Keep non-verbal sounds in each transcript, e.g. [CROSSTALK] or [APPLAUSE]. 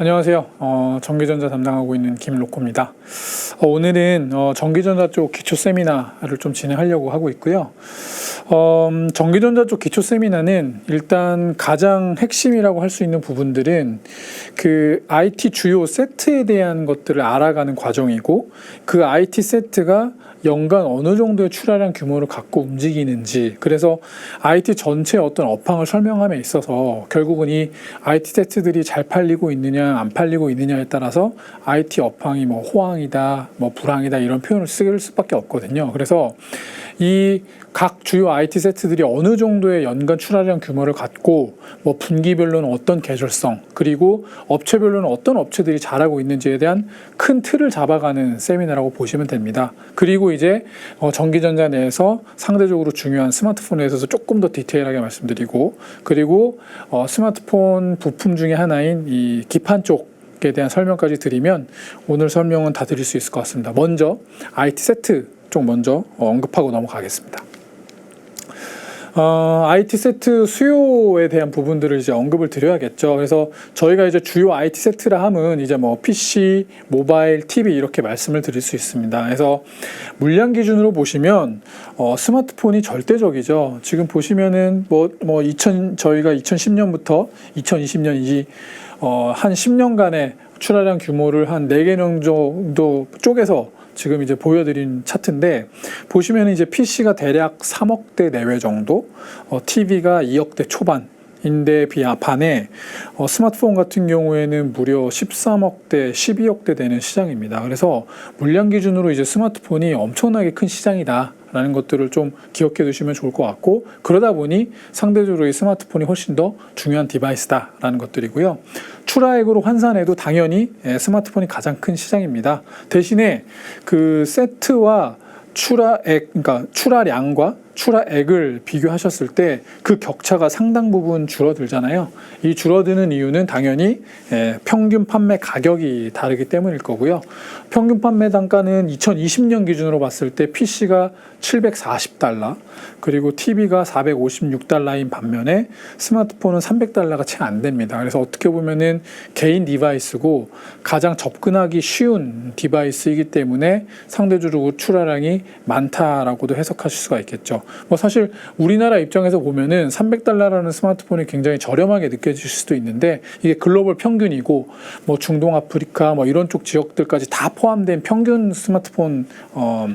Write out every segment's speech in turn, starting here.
안녕하세요. 어, 전기전자 담당하고 있는 김로코입니다. 어, 오늘은 어, 전기전자 쪽 기초 세미나를 좀 진행하려고 하고 있고요. 어, 음, 전기전자 쪽 기초 세미나는 일단 가장 핵심이라고 할 수 있는 부분들은 그 IT 주요 세트에 대한 것들을 알아가는 과정이고 그 IT 세트가 연간 어느 정도의 출하량 규모를 갖고 움직이는지 그래서 IT 전체 어떤 업황을 설명함에 있어서 결국은 이 IT 세트들이 잘 팔리고 있느냐 안 팔리고 있느냐에 따라서 IT 업황이 뭐 호황이다 뭐 불황이다 이런 표현을 쓸 수밖에 없거든요. 그래서 이 각 주요 IT 세트들이 어느 정도의 연간 출하량 규모를 갖고 뭐 분기별로는 어떤 계절성 그리고 업체별로는 어떤 업체들이 잘하고 있는지에 대한 큰 틀을 잡아가는 세미나라고 보시면 됩니다. 그리고 이제 어, 전기전자 내에서 상대적으로 중요한 스마트폰에 있어서 조금 더 디테일하게 말씀드리고 그리고 어, 스마트폰 부품 중에 하나인 이 기판 쪽 에 대한 설명까지 드리면 오늘 설명은 다 드릴 수 있을 것 같습니다. 먼저 IT 세트 쪽 먼저 어, 언급하고 넘어가겠습니다. 어, IT 세트 수요에 대한 부분들을 이제 언급을 드려야겠죠. 그래서 저희가 이제 주요 IT 세트라 함은 이제 뭐 PC, 모바일, TV 이렇게 말씀을 드릴 수 있습니다. 그래서 물량 기준으로 보시면 어, 스마트폰이 절대적이죠. 지금 보시면은 뭐, 뭐 2000, 저희가 2010년부터 2020년 이, 어, 한 10년간의 출하량 규모를 한 4개 정도 쪼개서 지금 이제 보여드린 차트인데 보시면 이제 PC가 대략 3억대 내외 정도, 어, TV가 2억대 초반. 인데 비하 반에 어, 스마트폰 같은 경우에는 무려 13억대, 12억대 되는 시장입니다. 그래서 물량 기준으로 이제 스마트폰이 엄청나게 큰 시장이다. 라는 것들을 좀 기억해 두시면 좋을 것 같고 그러다 보니 상대적으로 이 스마트폰이 훨씬 더 중요한 디바이스다라는 것들이고요. 출하액으로 환산해도 당연히 예, 스마트폰이 가장 큰 시장입니다. 대신에 그 세트와 출하액 그러니까 출하량과 출하액을 비교하셨을 때 그 격차가 상당 부분 줄어들잖아요. 이 줄어드는 이유는 당연히 예, 평균 판매 가격이 다르기 때문일 거고요. 평균 판매 단가는 2020년 기준으로 봤을 때 PC가 740달러, 그리고 TV가 456달러인 반면에 스마트폰은 300달러가 채 안 됩니다. 그래서 어떻게 보면은 개인 디바이스고 가장 접근하기 쉬운 디바이스이기 때문에 상대적으로 출하량이 많다라고도 해석하실 수가 있겠죠. 뭐 사실 우리나라 입장에서 보면은 300달러라는 스마트폰이 굉장히 저렴하게 느껴질 수도 있는데 이게 글로벌 평균이고 뭐 중동 아프리카 뭐 이런 쪽 지역들까지 다 포함된 평균 스마트폰 어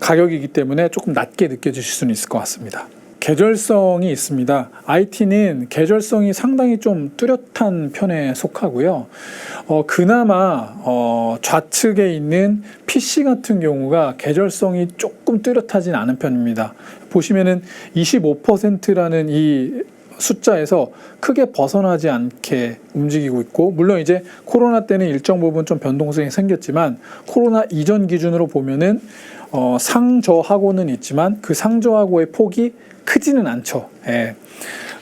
가격이기 때문에 조금 낮게 느껴지실 수는 있을 것 같습니다. 계절성이 있습니다. IT는 계절성이 상당히 좀 뚜렷한 편에 속하고요. 어, 그나마 어, 좌측에 있는 PC 같은 경우가 계절성이 조금 뚜렷하진 않은 편입니다. 보시면은 25%라는 이 숫자에서 크게 벗어나지 않게 움직이고 있고 물론 이제 코로나 때는 일정 부분 좀 변동성이 생겼지만 코로나 이전 기준으로 보면은 어, 상저하고는 있지만 그 상저하고의 폭이 크지는 않죠. 예.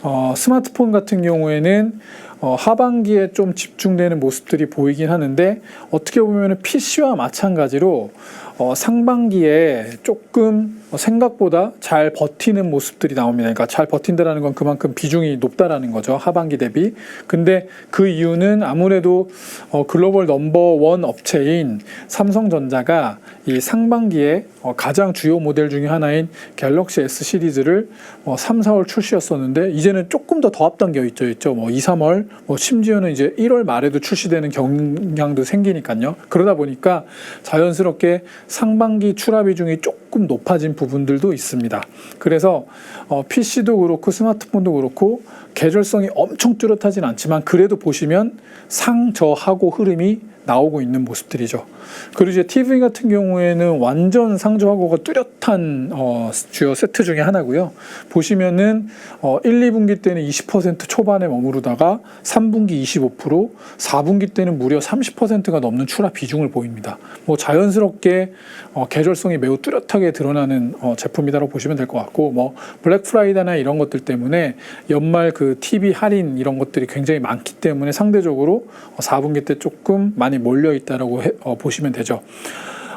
어, 스마트폰 같은 경우에는 어, 하반기에 좀 집중되는 모습들이 보이긴 하는데 어떻게 보면 PC와 마찬가지로 어, 상반기에 조금 생각보다 잘 버티는 모습들이 나옵니다. 그러니까 잘 버틴다라는 건 그만큼 비중이 높다라는 거죠. 하반기 대비. 근데 그 이유는 아무래도 어, 글로벌 넘버원 업체인 삼성전자가 이 상반기에 어, 가장 주요 모델 중에 하나인 갤럭시 S 시리즈를 어, 3, 4월 출시였었는데 이제는 조금 더 더 앞당겨 있죠. 있죠. 뭐 2, 3월, 뭐 심지어는 이제 1월 말에도 출시되는 경향도 생기니까요. 그러다 보니까 자연스럽게 상반기 출하 비중이 조금 높아진 부분 들도 있습니다. 그래서 어, PC도 그렇고 스마트폰도 그렇고 계절성이 엄청 뚜렷하진 않지만 그래도 보시면 상저하고 흐름이 나오고 있는 모습들이죠. 그리고 이제 TV 같은 경우에는 완전 상저하고가 뚜렷한 어, 주요 세트 중에 하나고요. 보시면은 어, 1, 2분기 때는 20% 초반에 머무르다가 3분기 25%, 4분기 때는 무려 30%가 넘는 출하 비중을 보입니다. 뭐 자연스럽게 어, 계절성이 매우 뚜렷하게 드러나는 어, 제품이다라고 보시면 될 것 같고 뭐 블랙 프라이데나 이런 것들 때문에 연말 그 TV 할인 이런 것들이 굉장히 많기 때문에 상대적으로 어, 4분기 때 조금 많이 몰려 있다라고 해, 어, 보시면 되죠.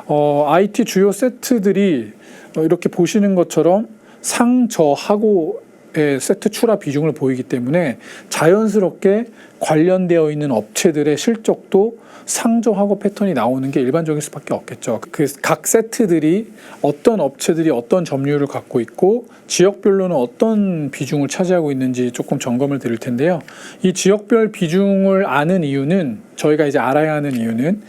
어, IT 주요 세트들이 어, 이렇게 보시는 것처럼 상저하고 세트 출하 비중을 보이기 때문에 자연스럽게 관련되어 있는 업체들의 실적도 상저하고 패턴이 나오는 게 일반적일 수밖에 없겠죠. 그 각 세트들이 어떤 업체들이 어떤 점유율을 갖고 있고 지역별로는 어떤 비중을 차지하고 있는지 조금 점검을 드릴 텐데요. 이 지역별 비중을 아는 이유는 저희가 이제 알아야 하는 이유는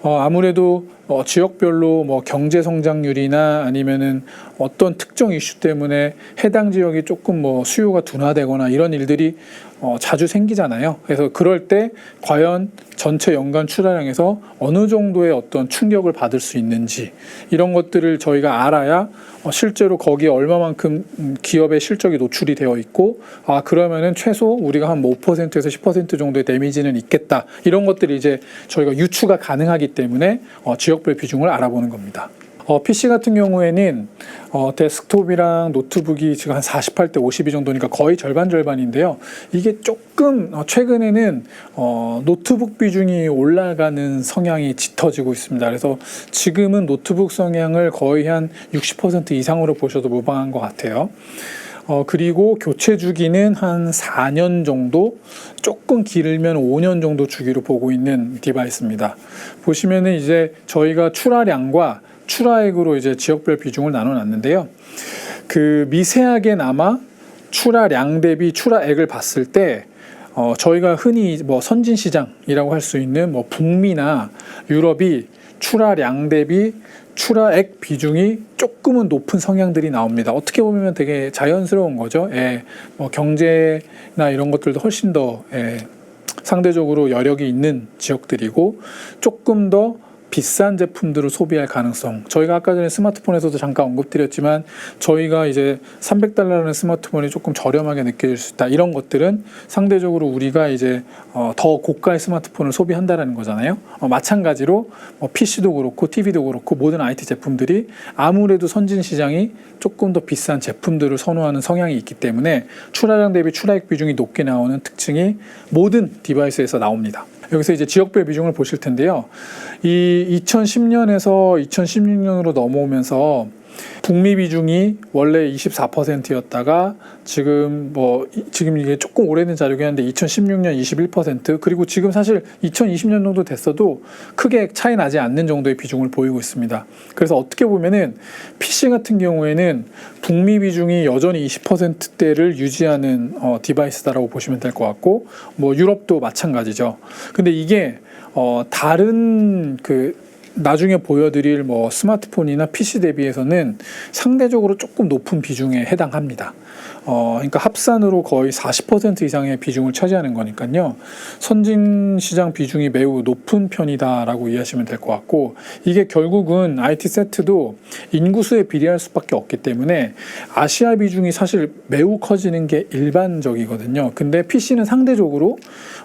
어, 아무래도 어, 지역별로 뭐 경제 성장률이나 아니면은 어떤 특정 이슈 때문에 해당 지역이 조금 뭐 수요가 둔화되거나 이런 일들이 어, 자주 생기잖아요. 그래서 그럴 때 과연 전체 연간 출하량에서 어느 정도의 어떤 충격을 받을 수 있는지 이런 것들을 저희가 알아야 어, 실제로 거기에 얼마만큼 음, 기업의 실적이 노출이 되어 있고 아 그러면은 최소 우리가 한 5%에서 10% 정도의 데미지는 있겠다 이런 것들이 이제 저희가 유추가 가능하기 때문에 어, 지역별 비중을 알아보는 겁니다. 어, PC 같은 경우에는 어, 데스크톱이랑 노트북이 지금 한 48대 52 정도니까 거의 절반 절반인데요. 이게 조금 어, 최근에는 어, 노트북 비중이 올라가는 성향이 짙어지고 있습니다. 그래서 지금은 노트북 성향을 거의 한 60% 이상으로 보셔도 무방한 것 같아요. 어, 그리고 교체 주기는 한 4년 정도, 조금 길면 5년 정도 주기로 보고 있는 디바이스입니다. 보시면은 이제 저희가 출하량과 출하액으로 이제 지역별 비중을 나눠 놨는데요. 그 미세하게나마 출하량 대비 출하액을 봤을 때 어, 저희가 흔히 뭐 선진 시장이라고 할 수 있는 뭐 북미나 유럽이 출하량 대비 출하액 비중이 조금은 높은 성향들이 나옵니다. 어떻게 보면 되게 자연스러운 거죠. 예, 뭐 경제나 이런 것들도 훨씬 더 예, 상대적으로 여력이 있는 지역들이고 조금 더 비싼 제품들을 소비할 가능성. 저희가 아까 전에 스마트폰에서도 잠깐 언급드렸지만 저희가 이제 300달러라는 스마트폰이 조금 저렴하게 느껴질 수 있다. 이런 것들은 상대적으로 우리가 이제 어, 더 고가의 스마트폰을 소비한다라는 거잖아요. 어, 마찬가지로 뭐 PC도 그렇고 TV도 그렇고 모든 IT 제품들이 아무래도 선진 시장이 조금 더 비싼 제품들을 선호하는 성향이 있기 때문에 출하량 대비 출하액 비중이 높게 나오는 특징이 모든 디바이스에서 나옵니다. 여기서 이제 지역별 비중을 보실 텐데요. 이 2010년에서 2016년으로 넘어오면서 북미 비중이 원래 24%였다가 지금 뭐 이- 지금 이게 조금 오래된 자료긴 한데 2016년 21% 그리고 지금 사실 2020년 정도 됐어도 크게 차이 나지 않는 정도의 비중을 보이고 있습니다. 그래서 어떻게 보면은 PC 같은 경우에는 북미 비중이 여전히 20%대를 유지하는 어, 디바이스다라고 보시면 될 것 같고 뭐 유럽도 마찬가지죠. 근데 이게 어, 다른 그 나중에 보여드릴 뭐 스마트폰이나 PC 대비해서는 상대적으로 조금 높은 비중에 해당합니다. 어, 그러니까 합산으로 거의 40% 이상의 비중을 차지하는 거니까요. 선진 시장 비중이 매우 높은 편이다라고 이해하시면 될 것 같고 이게 결국은 IT 세트도 인구수에 비례할 수밖에 없기 때문에 아시아 비중이 사실 매우 커지는 게 일반적이거든요. 근데 PC는 상대적으로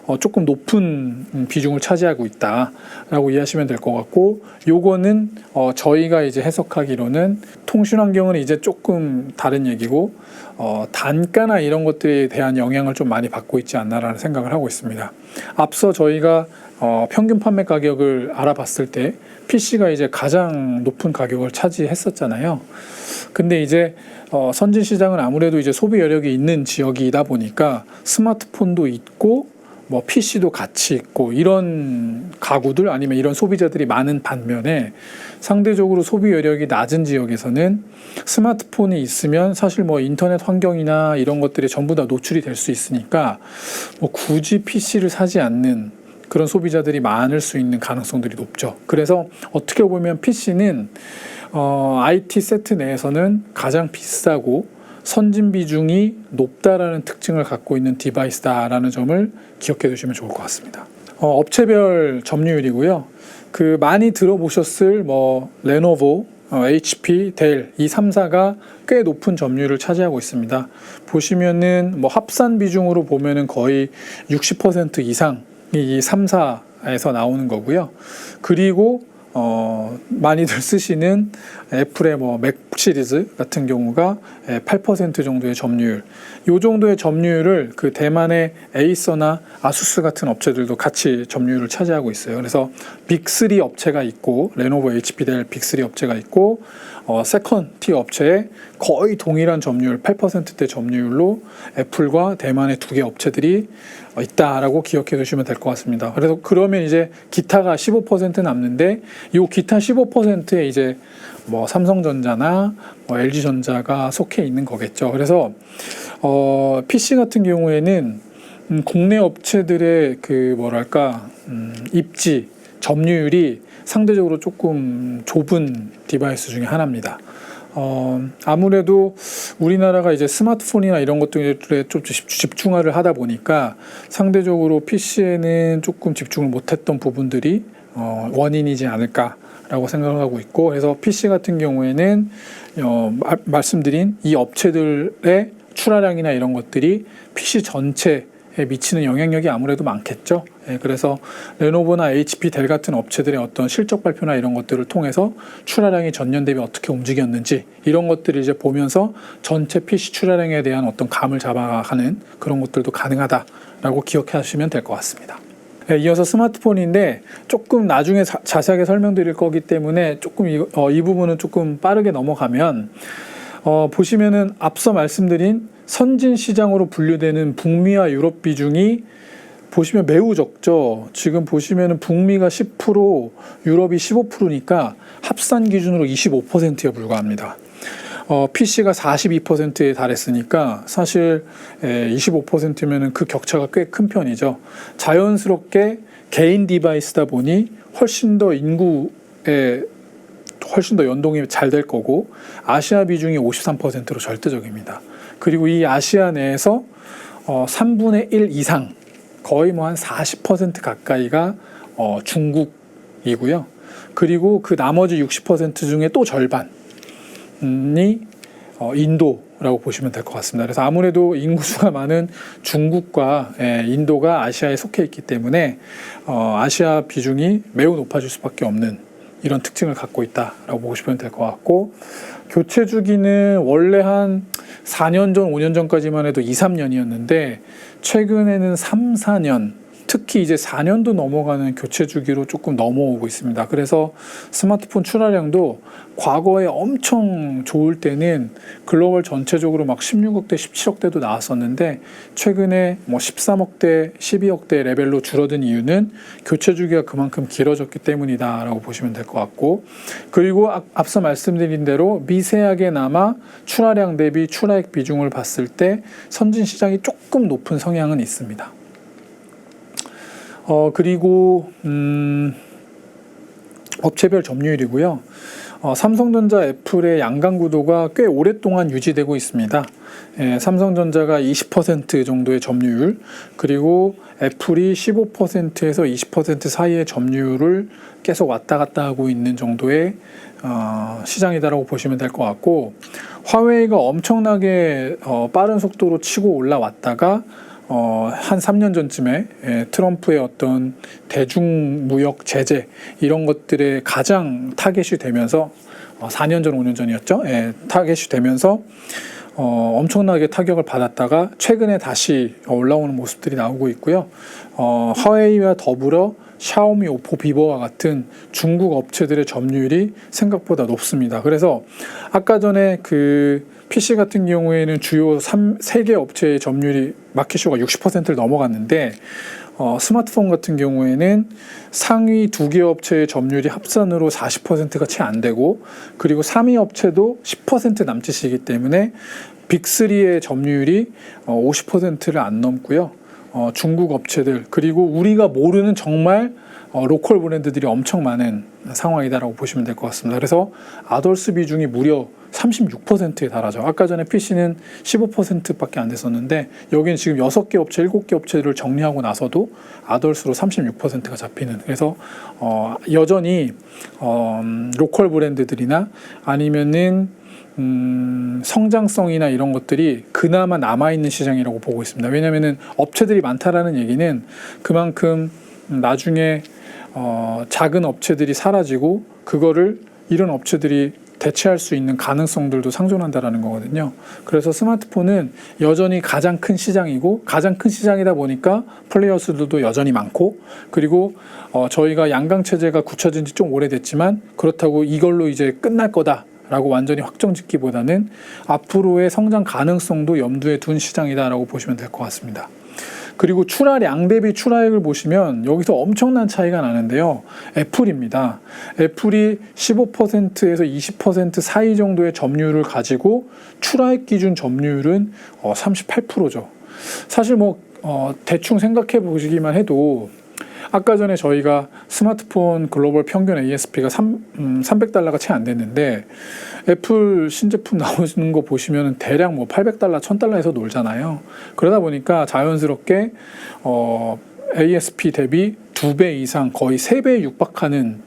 어, 조금 높은 음, 비중을 차지하고 있다라고 이해하시면 될 것 같고 요거는 어, 저희가 이제 해석하기로는 통신 환경은 이제 조금 다른 얘기고 어, 단가나 이런 것들에 대한 영향을 좀 많이 받고 있지 않나라는 생각을 하고 있습니다. 앞서 저희가 어, 평균 판매 가격을 알아봤을 때 PC가 이제 가장 높은 가격을 차지했었잖아요. 근데 이제 어, 선진 시장은 아무래도 이제 소비 여력이 있는 지역이다 보니까 스마트폰도 있고 뭐 PC도 같이 있고 이런 가구들 아니면 이런 소비자들이 많은 반면에 상대적으로 소비 여력이 낮은 지역에서는 스마트폰이 있으면 사실 뭐 인터넷 환경이나 이런 것들이 전부 다 노출이 될 수 있으니까 뭐 굳이 PC를 사지 않는 그런 소비자들이 많을 수 있는 가능성들이 높죠. 그래서 어떻게 보면 PC는 어, IT 세트 내에서는 가장 비싸고 선진 비중이 높다라는 특징을 갖고 있는 디바이스다라는 점을 기억해 두시면 좋을 것 같습니다. 어, 업체별 점유율이고요. 그 많이 들어보셨을 뭐 레노보, 어, HP, 델 이 3사가 꽤 높은 점유율을 차지하고 있습니다. 보시면은 뭐 합산 비중으로 보면은 거의 60% 이상이 이 3사에서 나오는 거고요. 그리고 어, 많이들 쓰시는 애플의 뭐 맥 시리즈 같은 경우가 8% 정도의 점유율. 요 정도의 점유율을 그 대만의 에이서나 아수스 같은 업체들도 같이 점유율을 차지하고 있어요. 그래서 빅3 업체가 있고 레노버, HP, 델 빅3 업체가 있고 어, 세컨 티 업체에 거의 동일한 점유율 8%대 점유율로 애플과 대만의 두 개 업체들이 어, 있다라고 기억해 두시면 될 것 같습니다. 그래서 그러면 이제 기타가 15% 남는데 이 기타 15%에 이제 뭐 삼성전자나 뭐 LG전자가 속해 있는 거겠죠. 그래서 어, PC 같은 경우에는 음, 국내 업체들의 그 뭐랄까 음, 입지 점유율이 상대적으로 조금 좁은 디바이스 중에 하나입니다. 어, 아무래도 우리나라가 이제 스마트폰이나 이런 것들에 좀 집- 집중화를 하다 보니까 상대적으로 PC에는 조금 집중을 못했던 부분들이 어, 원인이지 않을까라고 생각을 하고 있고 그래서 PC 같은 경우에는 어, 마- 말씀드린 이 업체들의 출하량이나 이런 것들이 PC 전체에 미치는 영향력이 아무래도 많겠죠. 예, 그래서 레노버나 HP, 델 같은 업체들의 어떤 실적 발표나 이런 것들을 통해서 출하량이 전년 대비 어떻게 움직였는지 이런 것들을 이제 보면서 전체 PC 출하량에 대한 어떤 감을 잡아가는 그런 것들도 가능하다라고 기억하시면 될 것 같습니다. 네, 이어서 스마트폰인데 조금 나중에 자, 자세하게 설명드릴 거기 때문에 조금 이, 어, 이 부분은 조금 빠르게 넘어가면 어, 보시면은 앞서 말씀드린 선진 시장으로 분류되는 북미와 유럽 비중이 보시면 매우 적죠. 지금 보시면은 북미가 10%, 유럽이 15%니까 합산 기준으로 25%에 불과합니다. 어, PC가 42%에 달했으니까 사실 25%면은 그 격차가 꽤 큰 편이죠. 자연스럽게 개인 디바이스다 보니 훨씬 더 인구에 훨씬 더 연동이 잘 될 거고 아시아 비중이 53%로 절대적입니다. 그리고 이 아시아 내에서 어, 3분의 1 이상 거의 뭐 한 40% 가까이가 어, 중국이고요. 그리고 그 나머지 60% 중에 또 절반이 어, 인도라고 보시면 될 것 같습니다. 그래서 아무래도 인구수가 많은 중국과 예, 인도가 아시아에 속해 있기 때문에 어, 아시아 비중이 매우 높아질 수밖에 없는 이런 특징을 갖고 있다라고 보시면 될 것 같고 교체 주기는 원래 한 4년 전, 5년 전까지만 해도 2, 3년이었는데 최근에는 3, 4년 특히 이제 4년도 넘어가는 교체 주기로 조금 넘어오고 있습니다. 그래서 스마트폰 출하량도 과거에 엄청 좋을 때는 글로벌 전체적으로 막 16억대, 17억대도 나왔었는데 최근에 뭐 13억대, 12억대 레벨로 줄어든 이유는 교체 주기가 그만큼 길어졌기 때문이다라고 보시면 될 것 같고 그리고 앞- 앞서 말씀드린 대로 미세하게나마 출하량 대비 출하액 비중을 봤을 때 선진 시장이 조금 높은 성향은 있습니다. 어 그리고 음, 업체별 점유율이고요. 어, 삼성전자, 애플의 양강 구도가 꽤 오랫동안 유지되고 있습니다. 예, 삼성전자가 20% 정도의 점유율, 그리고 애플이 15%에서 20% 사이의 점유율을 계속 왔다 갔다 하고 있는 정도의 어, 시장이다라고 보시면 될 것 같고, 화웨이가 엄청나게 어, 빠른 속도로 치고 올라왔다가 어, 한 3년 전쯤에 예, 트럼프의 어떤 대중무역 제재 이런 것들에 가장 타겟이 되면서 어, 4년 전, 5년 전이었죠. 예, 타겟이 되면서 어, 엄청나게 타격을 받았다가 최근에 다시 올라오는 모습들이 나오고 있고요. 어, 화웨이와 더불어 샤오미, 오포, 비버와 같은 중국 업체들의 점유율이 생각보다 높습니다. 그래서 아까 전에 그 PC 같은 경우에는 주요 3, 3개 업체의 점유율이 마켓쇼가 60%를 넘어갔는데 어, 스마트폰 같은 경우에는 상위 두 개 업체의 점유율이 합산으로 40%가 채 안 되고 그리고 3위 업체도 10% 남짓이기 때문에 빅3의 점유율이 어, 50%를 안 넘고요. 어, 중국 업체들 그리고 우리가 모르는 정말 어, 로컬 브랜드들이 엄청 많은 상황이다라고 보시면 될 것 같습니다. 그래서 아덜스 비중이 무려 36%에 달하죠. 아까 전에 PC는 15%밖에 안 됐었는데 여기는 지금 6개 업체, 7개 업체를 정리하고 나서도 아덜스로 36%가 잡히는 그래서 어, 여전히 어, 음, 로컬 브랜드들이나 아니면은 음, 성장성이나 이런 것들이 그나마 남아있는 시장이라고 보고 있습니다. 왜냐하면 업체들이 많다라는 얘기는 그만큼 나중에 어, 작은 업체들이 사라지고 그거를 이런 업체들이 대체할 수 있는 가능성들도 상존한다라는 거거든요. 그래서 스마트폰은 여전히 가장 큰 시장이고 가장 큰 시장이다 보니까 플레이어 수들도 여전히 많고 그리고 어, 저희가 양강 체제가 굳혀진 지 좀 오래됐지만 그렇다고 이걸로 이제 끝날 거다. 라고 완전히 확정 짓기보다는 앞으로의 성장 가능성도 염두에 둔 시장이다라고 보시면 될 것 같습니다. 그리고 출하량 대비 출하액을 보시면 여기서 엄청난 차이가 나는데요. 애플입니다. 애플이 15%에서 20% 사이 정도의 점유율을 가지고 출하액 기준 점유율은 어, 38%죠. 사실 뭐 어, 대충 생각해 보시기만 해도 아까 전에 저희가 스마트폰 글로벌 평균 ASP가 3, 음, 300달러가 채 안 됐는데 애플 신제품 [LAUGHS] 나오는 거 보시면 대략 뭐 800달러, 1000달러에서 놀잖아요. 그러다 보니까 자연스럽게 어, ASP 대비 두 배 이상 거의 세 배에 육박하는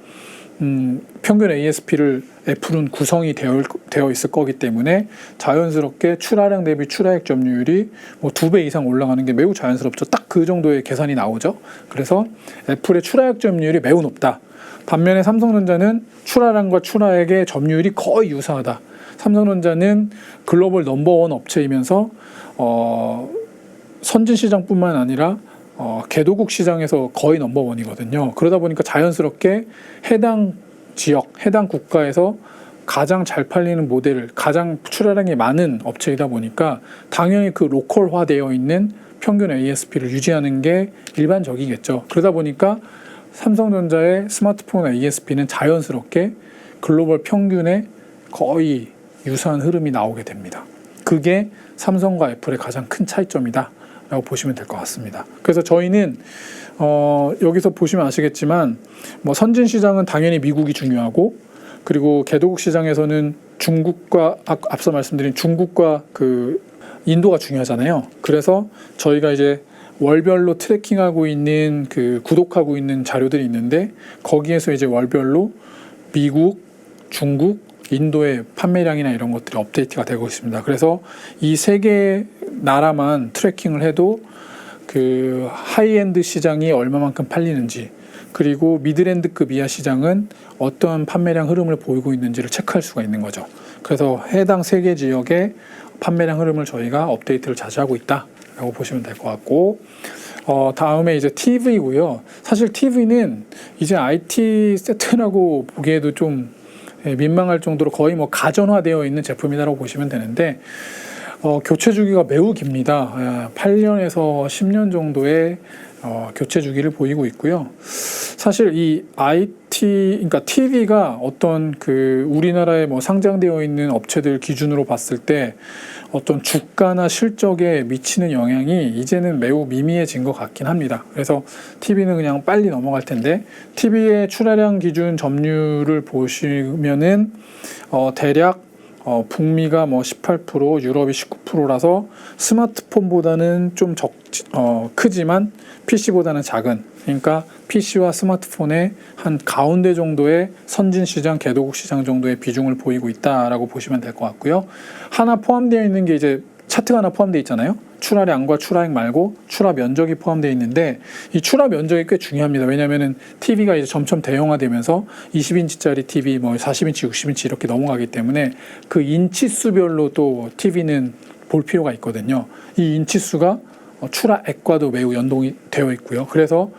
음, 평균 ASP를 애플은 구성이 되어, 되어 있을 거기 때문에 자연스럽게 출하량 대비 출하액 점유율이 뭐 두 배 이상 올라가는 게 매우 자연스럽죠. 딱 그 정도의 계산이 나오죠. 그래서 애플의 출하액 점유율이 매우 높다. 반면에 삼성전자는 출하량과 출하액의 점유율이 거의 유사하다. 삼성전자는 글로벌 넘버원 업체이면서 어, 선진 시장뿐만 아니라 어, 개도국 시장에서 거의 넘버원이거든요. 그러다 보니까 자연스럽게 해당 지역, 해당 국가에서 가장 잘 팔리는 모델을 가장 출하량이 많은 업체이다 보니까 당연히 그 로컬화되어 있는 평균 ASP를 유지하는 게 일반적이겠죠. 그러다 보니까 삼성전자의 스마트폰 ASP는 자연스럽게 글로벌 평균에 거의 유사한 흐름이 나오게 됩니다. 그게 삼성과 애플의 가장 큰 차이점이다. 라고 보시면 될 것 같습니다. 그래서 저희는 어, 여기서 보시면 아시겠지만 뭐 선진 시장은 당연히 미국이 중요하고 그리고 개도국 시장에서는 중국과 앞- 앞서 말씀드린 중국과 그 인도가 중요하잖아요. 그래서 저희가 이제 월별로 트래킹하고 있는 그 구독하고 있는 자료들이 있는데 거기에서 이제 월별로 미국, 중국, 인도의 판매량이나 이런 것들이 업데이트가 되고 있습니다. 그래서 이 세개 나라만 트래킹을 해도 그 하이엔드 시장이 얼마만큼 팔리는지 그리고 미드랜드급 이하 시장은 어떠한 판매량 흐름을 보이고 있는지를 체크할 수가 있는 거죠. 그래서 해당 세 개 지역의 판매량 흐름을 저희가 업데이트를 자주 하고 있다라고 보시면 될 것 같고 어, 다음에 이제 TV고요. 사실 TV는 이제 IT 세트라고 보기에도 좀 예, 민망할 정도로 거의 뭐 가전화되어 있는 제품이라고 보시면 되는데 어, 교체 주기가 매우 깁니다. 예, 8년에서 10년 정도의 어, 교체 주기를 보이고 있고요. 사실 이 IT, 그러니까 TV가 어떤 그 우리나라에 뭐 상장되어 있는 업체들 기준으로 봤을 때 어떤 주가나 실적에 미치는 영향이 이제는 매우 미미해진 것 같긴 합니다. 그래서 TV는 그냥 빨리 넘어갈 텐데 TV의 출하량 기준 점유율을 보시면은 어, 대략 어, 북미가 뭐 18%, 유럽이 19%라서 스마트폰보다는 좀 적, 어, 크지만 PC보다는 작은. 그러니까 PC와 스마트폰의 한 가운데 정도의 선진 시장, 개도국 시장 정도의 비중을 보이고 있다라고 보시면 될 것 같고요. 하나 포함되어 있는 게 이제 차트가 하나 포함되어 있잖아요. 출하량과 출하액 말고 출하 면적이 포함되어 있는데 이 출하 면적이 꽤 중요합니다. 왜냐하면은 TV가 이제 점점 대형화되면서 20인치짜리 TV, 뭐 40인치, 60인치 이렇게 넘어가기 때문에 그 인치 수별로 또 TV는 볼 필요가 있거든요. 이 인치 수가 어, 출하액과도 매우 연동이 되어 있고요. 그래서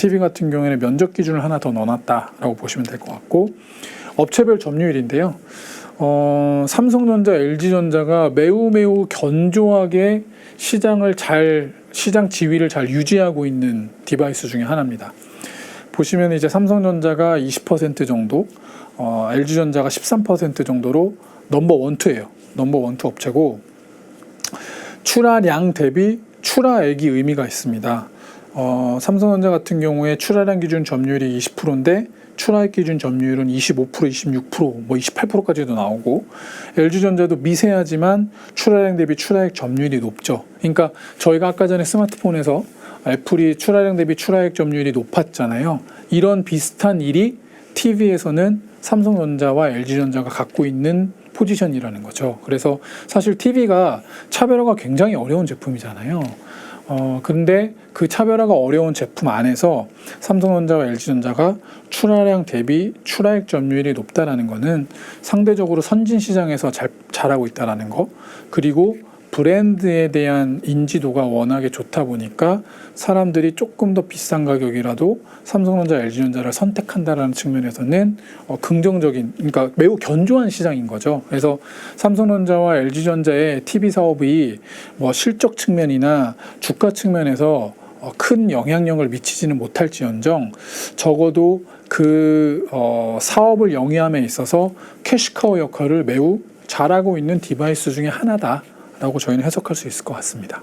TV 같은 경우에는 면적 기준을 하나 더 넣어놨다라고 보시면 될 것 같고 업체별 점유율인데요. 어, 삼성전자, LG전자가 매우 매우 견조하게 시장을 잘 시장 지위를 잘 유지하고 있는 디바이스 중에 하나입니다. 보시면 이제 삼성전자가 20% 정도, 어, LG전자가 13% 정도로 넘버 원투예요. 넘버 원투 업체고 출하량 대비 출하액이 의미가 있습니다. 어, 삼성전자 같은 경우에 출하량 기준 점유율이 20%인데 출하액 기준 점유율은 25%, 26%, 뭐 28%까지도 나오고 LG전자도 미세하지만 출하량 대비 출하액 점유율이 높죠. 그러니까 저희가 아까 전에 스마트폰에서 애플이 출하량 대비 출하액 점유율이 높았잖아요. 이런 비슷한 일이 TV에서는 삼성전자와 LG전자가 갖고 있는 포지션이라는 거죠. 그래서 사실 TV가 차별화가 굉장히 어려운 제품이잖아요. 어, 근데 그 차별화가 어려운 제품 안에서 삼성전자와 LG전자가 출하량 대비 출하액 점유율이 높다라는 거는 상대적으로 선진 시장에서 잘, 잘하고 있다라는 거. 그리고 브랜드에 대한 인지도가 워낙에 좋다 보니까 사람들이 조금 더 비싼 가격이라도 삼성전자, LG전자를 선택한다라는 측면에서는 어, 긍정적인, 그러니까 매우 견조한 시장인 거죠. 그래서 삼성전자와 LG전자의 TV 사업이 뭐 실적 측면이나 주가 측면에서 어, 큰 영향력을 미치지는 못할지언정 적어도 그 어, 사업을 영위함에 있어서 캐시카우 역할을 매우 잘하고 있는 디바이스 중에 하나다 라고 저희는 해석할 수 있을 것 같습니다.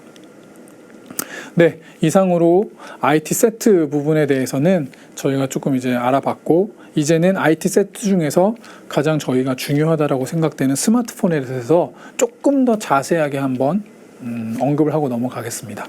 네, 이상으로 IT 세트 부분에 대해서는 저희가 조금 이제 알아봤고 이제는 IT 세트 중에서 가장 저희가 중요하다라고 생각되는 스마트폰에 대해서 조금 더 자세하게 한번 음, 언급을 하고 넘어가겠습니다.